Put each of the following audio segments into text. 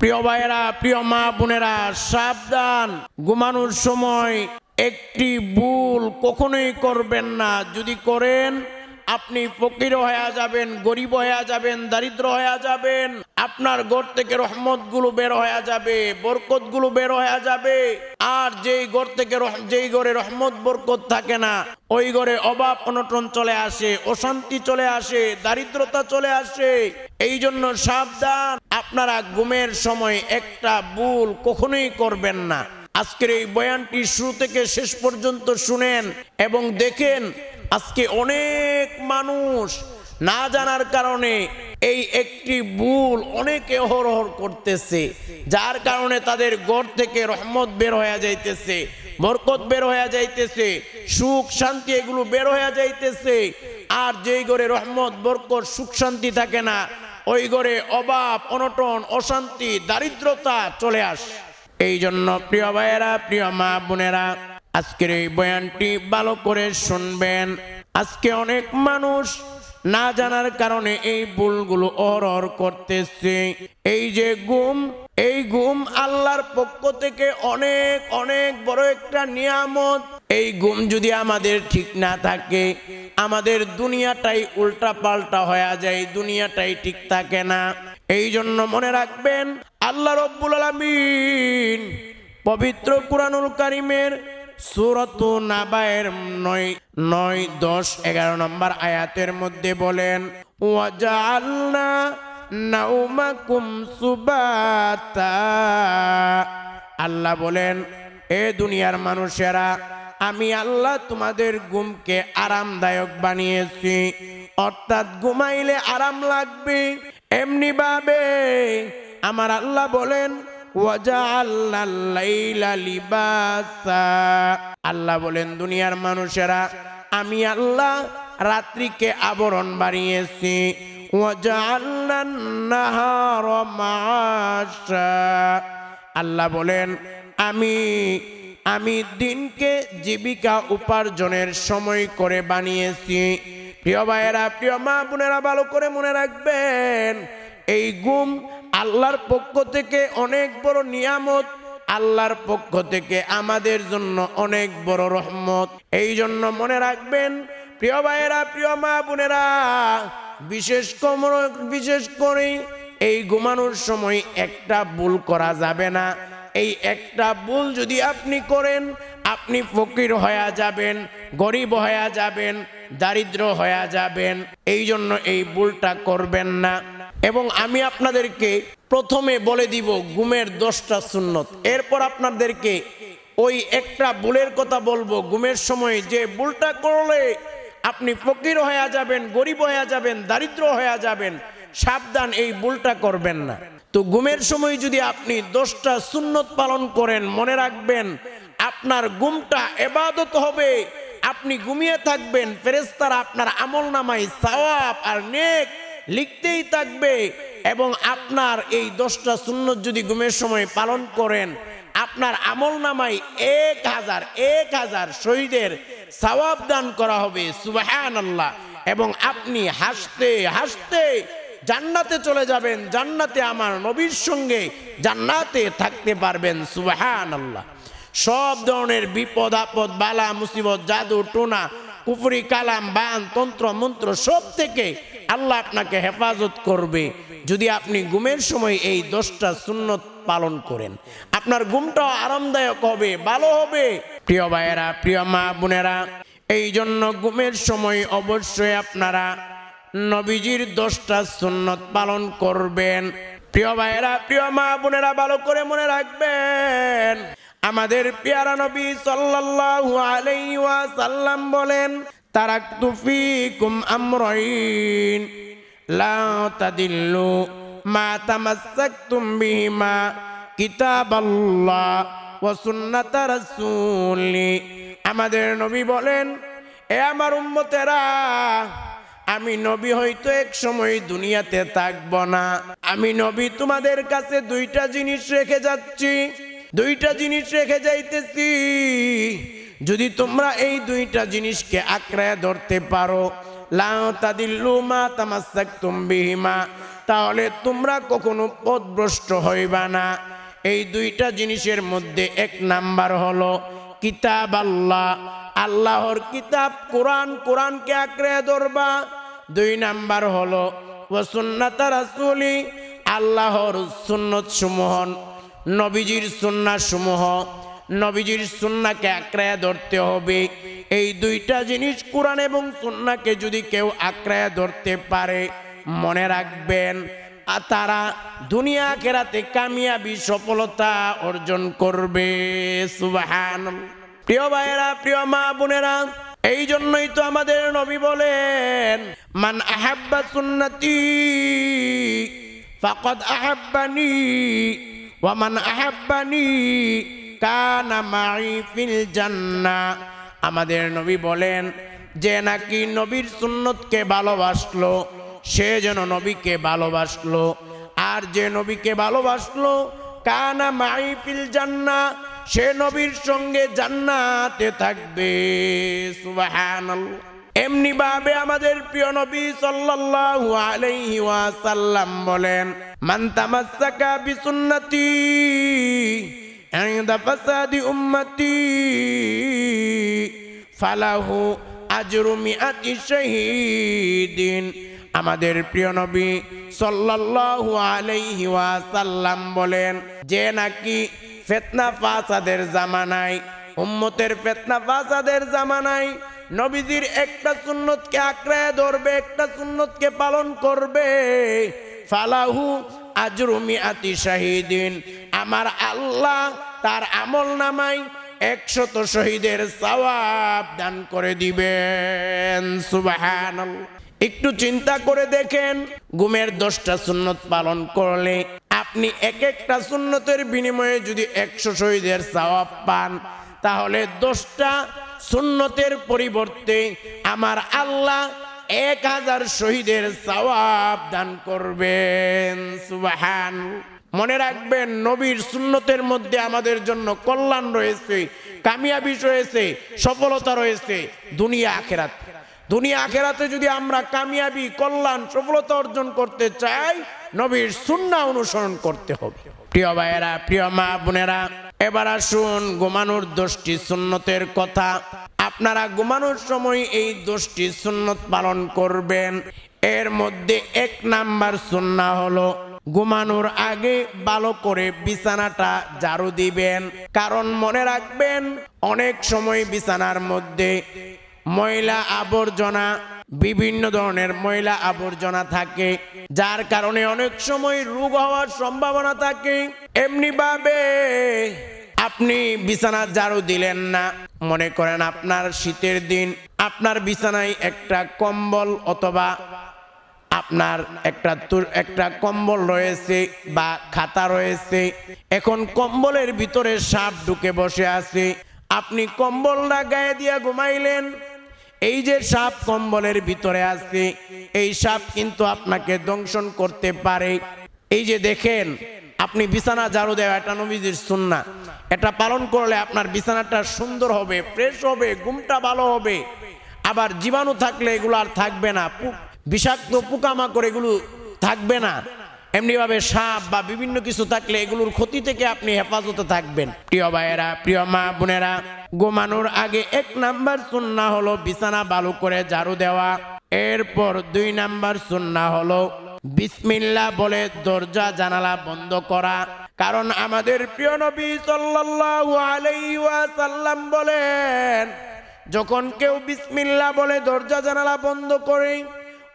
প্রিয় ভাইয়েরা, প্রিয় মা বোনেরা, সাবধান। ঘুমানোর সময় একটি ভুল কখনোই করবেন না। যদি করেন আপনি ফকির হয়ে যাবেন, গরিব হয়ে যাবেন, দারিদ্র হয়ে যাবেন। আপনার ঘর থেকে রহমতগুলো বের হয়ে যাবে বরকতগুলো বের হয়ে যাবে। আর যেই ঘর থেকে যেই ঘরে রহমত, বরকত থাকে না, ওই ঘরে অভাব, অনটন চলে আসে, অশান্তি চলে আসে, দারিদ্রতা চলে আসে। এই জন্য সাবধান, আপনারা ঘুমের সময় একটা ভুল কখনোই করবেন না। আজকের এই বয়ানটি শুরু থেকে শেষ পর্যন্ত শুনেন এবং দেখেন আজকে অনেক মানুষ না জানার কারণে এই একটি ভুল অনেকে হরহর করতেছে, যার কারণে তাদের গড় থেকে রহমত বের হয়ে যাইতেছে, বরকত বের হয়ে যাইতেছে, সুখ শান্তি এগুলো বের হয়ে যাইতেছে, আর যেই ঘরে রহমত, বরকত, সুখ শান্তি থাকে না, ওই ঘরে অভাব, অনটন, অশান্তি, দারিদ্রতা চলে আসে। এই জন্য প্রিয় ভাইয়েরা, প্রিয় মা বোনেরা আজকের এই বয়ানটি ভালো করে শুনবেন। আজকে অনেক মানুষ না জানার কারণে এই ভুলগুলো অরর করতেছে। এই যে গুম, এই গুম আল্লাহর পক্ষ থেকে অনেক অনেক বড় একটা নিয়ামত। এই গুম যদি আমাদের ঠিক না থাকে, আমাদের দুনিয়াটাই উল্টা পাল্টা হয়ে যায়, দুনিয়াটাই ঠিক থাকে না। এই জন্য মনে রাখবেন, আল্লাহ রব্বুল আলামিন পবিত্র কুরআনুল কারিমের সুরত নাবায়ের নয় নয়, দশ, এগারো নম্বর আয়াতের মধ্যে বলেন ওয়াজালনা নাউমাকুম সুবাতা। আল্লাহ বলেন, এ দুনিয়ার মানুষেরা, আমি আল্লাহ তোমাদের ঘুমকে আরামদায়ক বানিয়েছি। অর্থাৎ ঘুমাইলে আরাম লাগবে এমনি ভাবে আমার আল্লাহ বলেন আল্লাহ বলেন, দুনিয়ার মানুষেরা, আমি আল্লাহ রাত্রিকে আবরণ মাআশা। আল্লাহ বলেন, আমি আমি দিনকে জীবিকা উপার্জনের সময় করে বানিয়েছি। প্রিয় ভাইয়েরা, প্রিয় মা বোনেরা, ভালো করে মনে রাখবেন, এই গুম আল্লাহর পক্ষ থেকে অনেক বড় নিয়ামত, আল্লাহর পক্ষ থেকে আমাদের জন্য অনেক বড় রহমত। এই জন্য মনে রাখবেন, প্রিয় ভাইয়েরা, প্রিয় মা বোনেরা, বিশেষ কম বিশেষ করে এই ঘুমানোর সময় একটা ভুল করা যাবে না। এই একটা ভুল যদি আপনি করেন, আপনি ফকির হয়ে যাবেন, গরিব হয়ে যাবেন, দারিদ্র হয়ে যাবেন। এই জন্য এই ভুলটা করবেন না। এবং আমি আপনাদেরকে প্রথমে বলে দিব গুমের দশটা সুন্নত। এরপর আপনাদেরকে ওই একটা ভুলের কথা বলব। গুমের সময় যে ভুলটা করলে আপনি ফকির হয়ে যাবেন, গরিব হয়ে যাবেন, দারিদ্র হয়ে যাবেন, সাবধান এই ভুলটা করবেন না। তো গুমের সময় যদি আপনি দশটা সুন্নত পালন করেন, মনে রাখবেন আপনার গুমটা এবাদত হবে। আপনি ঘুমিয়ে থাকবেন ফেরেস্তারা আপনার আমল নামাই সওয়াব আর নেক লিখতেই থাকবে এবং আপনার এই দশটা সুন্নত যদি ঘুমের সময় পালন করেন, আপনার আমল নামাই এক হাজার এক হাজার শহীদের সওয়াব দান করা হবে সুবাহান আল্লাহ এবং আপনি হাসতে হাসতে জান্নাতে চলে যাবেন, জান্নাতে আমার নবীর সঙ্গে জান্নাতে থাকতে পারবেন সুবাহান আল্লাহ সব ধরনের বিপদ, আপদ, বালা, মুসিবত, জাদু, টোনা, কুফরি, কালাম, বান, তন্ত্র, মন্ত্র সব থেকে আল্লাহ আপনাকে হেফাজত করবে যদি আপনি ঘুমের সময় এই দশটা সুন্নত পালন করেন। আপনার ঘুমটাও আরামদায়ক হবে, ভালো হবে। প্রিয় ভাইয়েরা, প্রিয় মা বোনেরা এই জন্য ঘুমের সময় অবশ্যই আপনারা নবীজির দশটা সুন্নত পালন করবেন। প্রিয় ভাইয়েরা, প্রিয় মা বোনেরা, ভালো করে মনে রাখবেন। আমাদের পেয়ারা নবী সাল্লাল্লাহু আলাইহি ওয়াসাল্লাম বলেন তারাকতু ফিকুম আমরাইন। লা তাদিল্লু মা তামাসসাকতুম বিহিমা কিতাবাল্লাহ ওয়া সুন্নাত রাসূলি। আমাদের নবী বলেন, এ আমার উম্মতেরা, আমি নবী হয়তো এক সময় দুনিয়াতে থাকব না। আমি নবী তোমাদের কাছে দুইটা জিনিস রেখে যাচ্ছি। দুইটা জিনিস রেখে যাইতেছি। যদি তোমরা এই দুইটা জিনিসকে আঁকড়ায় ধরতে পারো লাও তাদিল্লু মা তামাসাকতুম বিহিমা, তাহলে তোমরা কখনো পথভ্রষ্ট হইবা না। এই দুইটা জিনিসের মধ্যে এক নাম্বার হলো কিতাব আল্লাহ। আল্লাহর কিতাব কোরআন, কোরআনকে আঁকড়ে ধরবা। দুই নাম্বার হলো ওসুন্নাত আল্লাহর সুন্নত সমূহ নবীজির সুন্না সমূহ নবীজির সুন্নাকে আঁকড়ায় ধরতে হবে। এই দুইটা জিনিস কোরআন এবং সুন্নাকে যদি কেউ আঁকড়ায় ধরতে পারে, মনে রাখবেন, আর তারা দুনিয়া কেরাতে কামিয়াবি সফলতা অর্জন করবে। সুবাহান প্রিয় ভাইয়েরা, প্রিয় মা বোনেরা, এই জন্যই তো আমাদের নবী বলেন, মান আহাব্বা সুন্নতি ফাকাদ আহাব্বানি ওয়ামান আহাব্বানি কানা মাই ফিল জান্নাহ আমাদের নবী বলেন, যে নাকি নবীর সুন্নতকে ভালোবাসলো, সে যেন নবীকে ভালোবাসলো। আর যে নবীকে ভালোবাসলো, কানা মাই ফিল জান্নাহ সে নবীর সঙ্গে জান্নাতে থাকবে। এমনি ভাবে আমাদের প্রিয় নবী সাল্লাল্লাহু আলাইহি ওয়াসাল্লাম বলেন, মান তামাসসাকা বিসুন্নতি ইনদা ফাসাদি উম্মতি ফালাহু আজরু মিআতি শাহীদিন আমাদের প্রিয় নবী সাল্লাল্লাহু আলাইহি ওয়াসাল্লাম বলেন, যে নাকি ফেতনা ফাসাদের জামানায়, উম্মতের ফেতনা ফাসাদের জামানায় নবীজির একটা সুন্নতকে আঁকড়ায় ধরবে, একটা সুন্নতকে পালন করবে, ফালাহু আজরুমি আতি শাহিদিন। আমার আল্লাহ তার আমল নামাই একশত শহীদের সওয়াব দান করে দিবেন। সুবাহান একটু চিন্তা করে দেখেন গুমের দশটা সুন্নত পালন করলে আপনি এক একটা সুন্নতের বিনিময়ে যদি একশো শহীদের সওয়াব পান, তাহলে দশটা সুন্নতের পরিবর্তে আমার আল্লাহ এক হাজার শহীদের সওয়াব দান করবেন। সুবাহান মনে রাখবেন, নবীর সুন্নতের মধ্যে আমাদের জন্য কল্যাণ রয়েছে, কামিয়াবি রয়েছে, সফলতা রয়েছে, দুনিয়া আখেরাত। দুনিয়া আখেরাতে যদি আমরা কামিয়াবি, কল্যাণ, সফলতা অর্জন করতে চাই, নবীর সুন্না অনুসরণ করতে হবে। প্রিয় ভাইয়েরা, প্রিয় মা বোনেরা, এবার আসুন ঘুমানোর দোষটি সুন্নতের কথা। আপনারা ঘুমানোর সময় এই দোষটি সুন্নত পালন করবেন। এর মধ্যে এক নাম্বার সুন্না হলো ঘুমানোর আগে ভালো করে বিছানাটা ঝাড়ু দিবেন। কারণ মনে রাখবেন, অনেক সময় বিছানার মধ্যে ময়লা আবর্জনা, বিভিন্ন ধরনের ময়লা আবর্জনা থাকে, যার কারণে অনেক সময় রোগ হওয়ার সম্ভাবনা থাকে। এমনি ভাবে আপনি বিছানা ঝাড়ু দিলেন না, মনে করেন আপনার শীতের দিন, আপনার বিছানায় একটা কম্বল অথবা আপনার একটা একটা কম্বল রয়েছে বা খাতা রয়েছে। এখন কম্বলের ভিতরে সাপ ঢুকে বসে আছে। আপনি কম্বলটা গায়ে দিয়া ঘুমাইলেন। এই যে সাপ কম্বলের ভিতরে আছে, এই সাপ কিন্তু আপনাকে দংশন করতে পারে। এই যে দেখেন, আপনি বিছানা ঝাড়ু দেওয়া, এটা নবীজির সুন্না এটা পালন করলে আপনার বিছানাটা সুন্দর হবে, ফ্রেশ হবে, ঘুমটা ভালো হবে। আবার জীবাণু থাকলে এগুলো আর থাকবে না। বিষাক্ত পোকামাকড় এগুলো থাকবে না। এমনিভাবে সাপ বা বিভিন্ন কিছু থাকলে এগুলোর ক্ষতি থেকে আপনি হেফাজতে থাকবেন। প্রিয় ভাইয়েরা, প্রিয় মা বোনেরা, ঘুমানোর আগে এক নাম্বার সুন্না হলো বিছানা ভালো করে ঝাড়ু দেওয়া। এরপর দুই নাম্বার সুন্না হলো বিসমিল্লা বলে দরজা জানালা বন্ধ করা। কারণ আমাদের প্রিয় নবী সাল্লাল্লাহু আলাইহি ওয়াসাল্লাম বলেন, যখন কেউ বিসমিল্লা বলে দরজা জানালা বন্ধ করে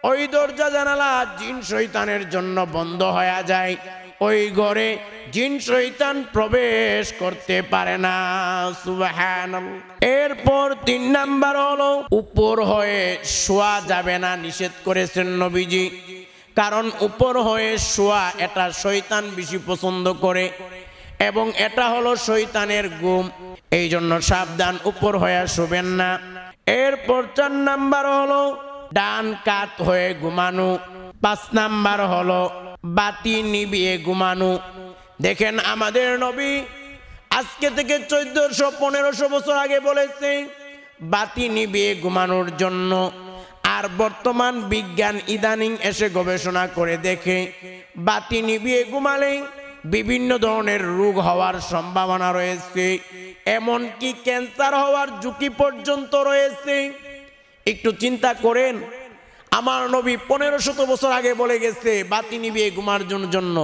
ওই দরজা জানালা জিন শৈতানের জন্য বন্ধ হয়ে যায়। ওই ঘরে জিন শৈতান প্রবেশ করতে পারে না। সুবাহান এরপর তিন নাম্বার হলো, উপর হয়ে শোয়া যাবে না, নিষেধ করেছেন নবীজি। কারণ উপর হয়ে শোয়া এটা শৈতান বেশি পছন্দ করে। এবং এটা হলো শৈতানের গুম। এই জন্য সাবধান, উপর হয়ে শোবেন না। এরপর চার নাম্বার হলো ডান কাত হয়ে ঘুমানো। পাঁচ নাম্বার হলো, বাতি নিবিয়ে ঘুমানো। দেখেন আমাদের নবী আজকে থেকে চোদ্দশো, পনেরোশো বছর আগে বলেছে, বাতি নিবিয়ে ঘুমানোর জন্য। আর বর্তমান বিজ্ঞান ইদানিং এসে গবেষণা করে দেখে, বাতি নিবিয়ে ঘুমালে বিভিন্ন ধরনের রোগ হওয়ার সম্ভাবনা রয়েছে। এমনকি ক্যান্সার হওয়ার ঝুঁকি পর্যন্ত রয়েছে। একটু চিন্তা করেন। আমার নবী পনেরো শত বছর আগে বলে গেছে, বাতি নিভিয়ে ঘুমার জন্য।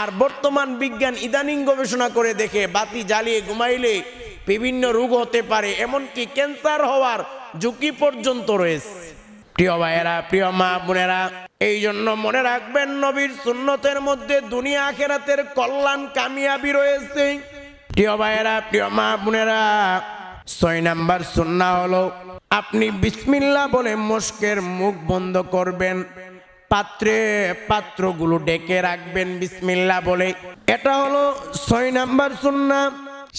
আর বর্তমান বিজ্ঞান ইদানিং গবেষণা করে দেখে, বাতি জ্বালিয়ে ঘুমাইলে বিভিন্ন রোগ হতে পারে, এমনকি ক্যান্সার হওয়ার ঝুঁকি পর্যন্ত রয়েছে। প্রিয় ভাইয়েরা, প্রিয় মা বোনেরা, এই জন্য মনে রাখবেন, নবীর সুন্নতের মধ্যে দুনিয়া আখেরাতের কল্যাণ কামিয়াবি রয়েছে। প্রিয় ভাইয়েরা, প্রিয় মা বোনেরা ছয় নাম্বার সুন্না হলো, আপনি বিসমিল্লা বলে মস্কের মুখ বন্ধ করবেন, পাত্রে পাত্রগুলো ডেকে রাখবেন বিসমিল্লা বলে। এটা হলো ছয় নাম্বার সুন্না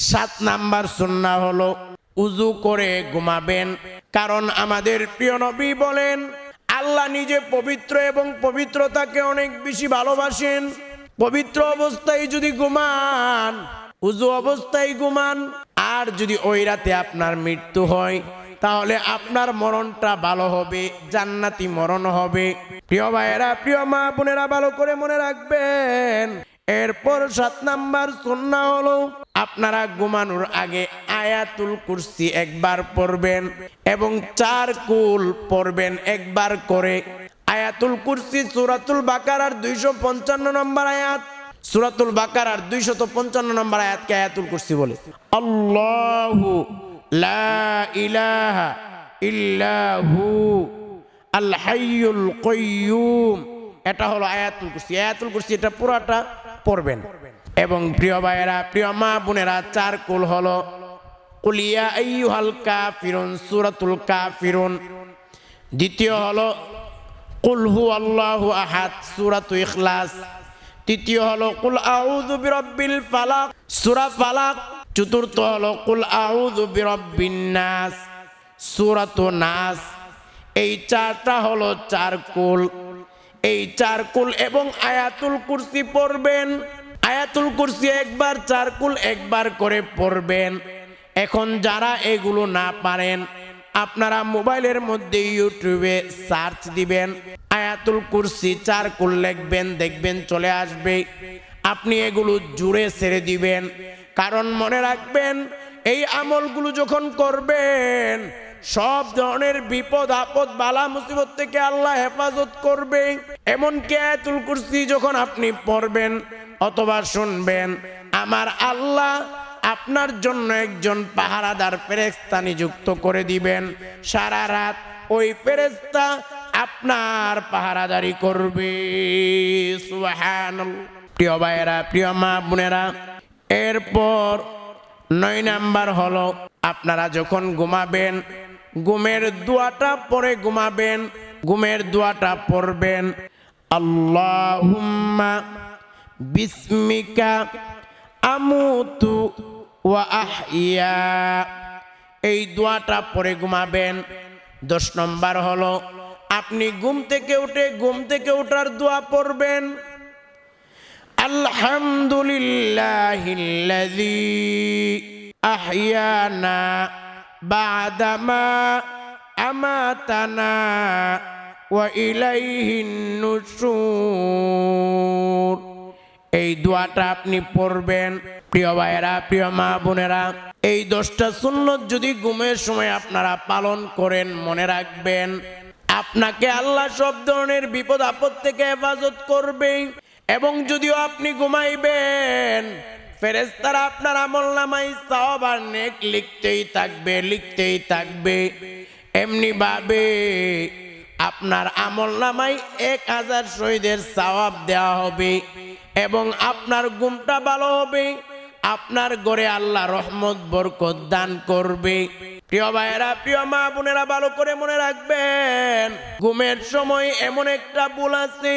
সাত নাম্বার সুন্না হলো, উজু করে ঘুমাবেন, কারণ আমাদের প্রিয় নবী বলেন, আল্লাহ নিজে পবিত্র এবং পবিত্রতাকে অনেক বেশি ভালোবাসেন। পবিত্র অবস্থায় যদি ঘুমান, উজু অবস্থায় ঘুমান আর যদি ওই রাতে আপনার মৃত্যু হয়, তাহলে আপনার মরণটা ভালো হবে, জান্নাতি মরণ হবে। প্রিয় ভাইয়েরা, প্রিয় মা বোনেরা, ভালো করে মনে রাখবেন, এরপর সাত নাম্বার সন্না হলো, আপনারা ঘুমানোর আগে আয়াতুল কুরসি একবার পড়বেন এবং চার কুল পড়বেন একবার করে। আয়াতুল কুরসি সুরাতুল বাকারার দুইশো পঞ্চান্ন নম্বর আয়াত। সুরাতুল বাকারার দুইশত পঞ্চান্ন নম্বর আয়াতকে আয়াতুল কুরসি বলে। আল্লাহু লা ইলাহা ইল্লাহু আল হাইয়ুল এটা হলো আয়াতুল কুরসি। আয়াতুল কুরসি এটা পুরাটা পড়বেন। এবং প্রিয় ভাইয়েরা, প্রিয় মা বোনেরা, চার কুল হলো কুলিয়া আইয়ুহাল কাফিরুন, সূরাতুল কাফিরুন। দ্বিতীয় হলো, কুল হু আল্লাহু আহাদ, সূরাতু ইখলাস। তৃতীয় হলো, কুল আউযু বিরাব্বিল ফালাক। সূরা ফালাক। চতুর্থ হলো, কুল আউযু বিরাব্বিন নাস। সূরাতু নাস। এই চারটা হলো চার কুল এই চার কুল এবং আয়াতুল কুরসি পড়বেন। আয়াতুল কুরসি একবার চার কুল একবার করে পড়বেন। এখন যারা এগুলো না পারেন, আপনারা মোবাইলের মধ্যে ইউটিউবে সার্চ দিবেন। আয়াতুল কুরসি চার কুল লিখবেন, দেখবেন চলে আসবে। আপনি এগুলো জুড়ে ছেড়ে দিবেন। কারণ মনে রাখবেন, এই আমলগুলো যখন করবেন, সব ধরনের বিপদ, আপদ, বালা, মুসিবত থেকে আল্লাহ হেফাজত করবে। এমনকি আয়াতুল কুরসি যখন আপনি পড়বেন অথবা শুনবেন, আমার আল্লাহ আপনার জন্য একজন পাহারাদার ফেরেস্তা নিযুক্ত করে দিবেন। সারা রাত ওই ফেরেস্তা আপনার পাহারাদারি করবে। প্রিয় ভাইয়েরা, প্রিয় মা বোনেরা, এরপর নয় নাম্বার হলো, আপনারা যখন ঘুমাবেন, ঘুমের দোয়াটা পরে ঘুমাবেন, ঘুমের দোয়াটা পড়বেন, আল্লাহুম্মা বিস্মিকা আমুতু ওয়া এই দোয়াটা পরে ঘুমাবেন। দশ নম্বর হলো আপনি ঘুম থেকে উঠে, ঘুম থেকে ওঠার দোয়া পড়বেন। আলহামদুলিল্লাহ বাদামা আমাতানা ওয়া এই দোয়াটা আপনি পড়বেন। প্রিয় ভাইয়েরা, প্রিয় মা বোনেরা, এই দশটা শূন্য যদি ঘুমের সময় আপনারা পালন করেন, মনে রাখবেন আপনাকে আল্লাহ সব ধরনের বিপদ আপদ থেকে হেফাজত করবে। এবং যদিও আপনি ঘুমাইবেন ফেরেস্তারা আপনার আমল নামাই সব আর নেক লিখতেই থাকবে লিখতেই থাকবে। এমনি ভাবে আপনার আমল নামাই এক হাজার শহীদের সওয়াব দেওয়া হবে এবং আপনার ঘুমটা ভালো হবে, আপনার ঘরে আল্লাহ রহমত, বরকত দান করবে। প্রিয় ভাইয়েরা, প্রিয় মা বোনেরা, ভালো করে মনে রাখবেন, ঘুমের সময় এমন একটা ভুল আছে,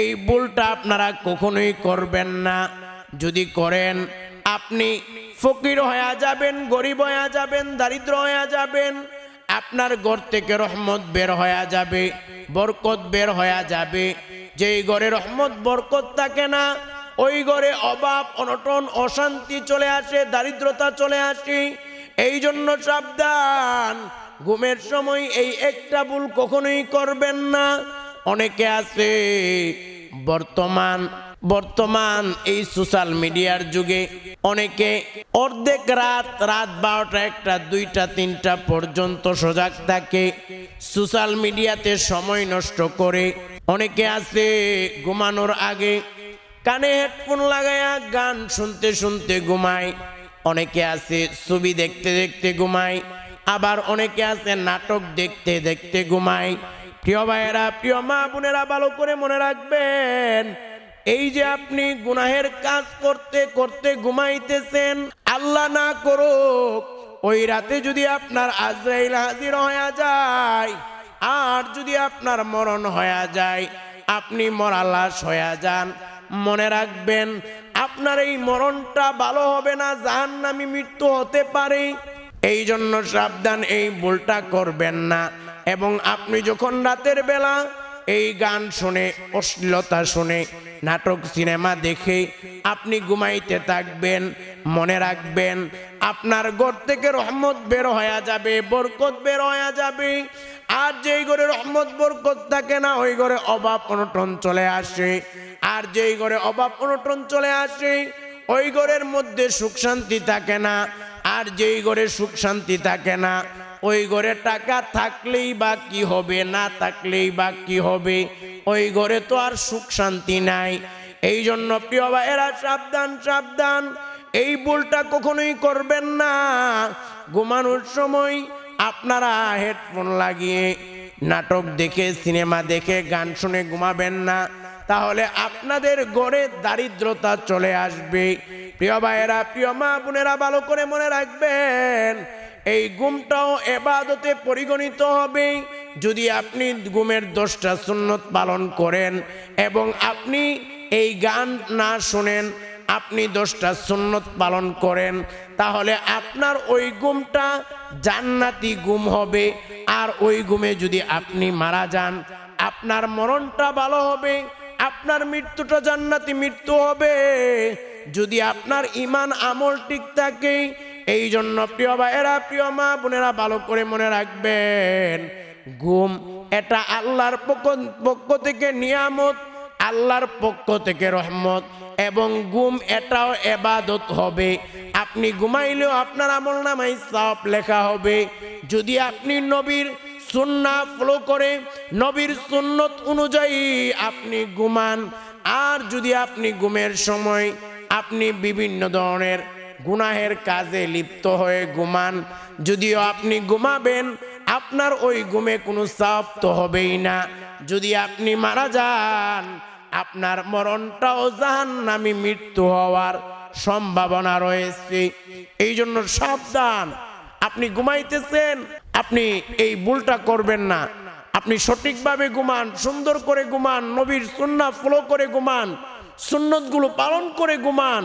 এই ভুলটা আপনারা কখনোই করবেন না। যদি করেন, আপনি ফকির হয়ে যাবেন, গরিব হয়ে যাবেন, দারিদ্র হয়ে যাবেন, আপনার ঘর থেকে রহমত বের হয়ে যাবে, বরকত বের হয়ে যাবে। যেই ঘরে রহমত, বরকত থাকে না, ওই ঘরে অভাব, অনটন, অশান্তি চলে আসে, দারিদ্রতা চলে আসে এই জন্য সাবধান। ঘুমের সময় এই একটা ভুল কখনোই করবেন না। অনেকে আছে, বর্তমান বর্তমান এই সোশ্যাল মিডিয়ার যুগে অনেকে অর্ধেক রাত রাত বারোটা একটা, দুইটা, তিনটা পর্যন্ত সজাগ থাকে সোশ্যাল মিডিয়াতে সময় নষ্ট করে। অনেকে আছে, ঘুমানোর আগে কানে হেডফোন লাগায়া গান শুনতে শুনতে ঘুমায়। অনেকে আছে ছবি দেখতে দেখতে ঘুমায়, আবার অনেকে আছে নাটক দেখতে দেখতে ঘুমায়। প্রিয় ভাইয়েরা, প্রিয় মা বোনেরা, ভালো করে মনে রাখবেন, এই যে আপনি গুনাহের কাজ করতে করতে ঘুমাইতেছেন, আল্লাহ না করুক, ওই রাতে যদি আপনার আজরাইল হাজির হয়ে যায়, আর যদি আপনার মরণ হয়ে যায়, আপনি মরা লাশ হয়ে যান। মনে রাখবেন আপনার এই মরণটা ভালো হবে না, জাহান্নামী মৃত্যু হতে পারে। এই জন্য সাবধান, এই ভুলটা করবেন না। এবং আপনি যখন রাতের বেলা এই গান শুনে, অশ্লীলতা শুনে, নাটক, সিনেমা দেখে আপনি ঘুমাইতে থাকবেন, মনে রাখবেন, আপনার ঘর থেকে রহমত বের হয়ে যাবে, বরকত বের হয়ে যাবে। আর যেই ঘরে রহমত, বরকত থাকে না, ওই ঘরে অভাব অনটন চলে আসে। আর যেই ঘরে অভাব অনটন চলে আসে, ওই ঘরের মধ্যে সুখ শান্তি থাকে না। আর যেই ঘরে সুখ শান্তি থাকে না, ওই ঘরে টাকা থাকলেই বা কি হবে, না থাকলেই বা কি হবে, ওই ঘরে তো আর সুখ শান্তি নাই। এই জন্য প্রিয় বা এরা সাবধান সাবধান। এই ভুলটা কখনোই করবেন না। ঘুমানোর সময় আপনারা হেডফোন লাগিয়ে নাটক দেখে, সিনেমা দেখে, গান শুনে ঘুমাবেন না। তাহলে আপনাদের গড়ে দারিদ্রতা চলে আসবে। প্রিয় ভাইয়েরা, প্রিয় মা বোনেরা, ভালো করে মনে রাখবেন, এই গুমটাও এবাদতে পরিগণিত হবে। যদি আপনি গুমের দশটা সুন্নত পালন করেন এবং আপনি এই গান না শোনেন, আপনি দশটা সুন্নত পালন করেন, তাহলে আপনার ওই গুমটা জান্নাতি গুম হবে। আর ওই গুমে যদি আপনি মারা যান, আপনার মরণটা ভালো হবে। আপনার মৃত্যুটা জান্নাতি মৃত্যু হবে। যদি আপনার ইমান আমল ঠিক থাকে এই জন্য প্রিয় ভাইয়েরা, প্রিয় মা বোনেরা, ভালো করে মনে রাখবেন, ঘুম এটা আল্লাহর পক্ষ থেকে নিয়ামত, আল্লাহর পক্ষ থেকে রহমত, এবং গুম এটাও এবাদত হবে। আপনি ঘুমাইলেও আপনার আমল নামাই সব লেখা হবে। যদি আপনি নবীর সুন্না ফলো করে, নবীর সুন্নত অনুযায়ী আপনি ঘুমান। আর যদি আপনি ঘুমের সময় আপনি বিভিন্ন ধরনের গুনাহের কাজে লিপ্ত হয়ে ঘুমান, যদিও আপনি ঘুমাবেন, আপনার ওই ঘুমে কোনো চাপ তো হবেই না। যদি আপনি মারা যান, আপনার মরণটাও জাহান্নামী মৃত্যু হওয়ার সম্ভাবনা রয়েছে। এই জন্য সাবধান। আপনি ঘুমাইতেছেন আপনি এই ভুলটা করবেন না। আপনি সঠিকভাবে ঘুমান, সুন্দর করে ঘুমান, নবীর সুন্না ফলো করে ঘুমান, সুন্নতগুলো পালন করে ঘুমান।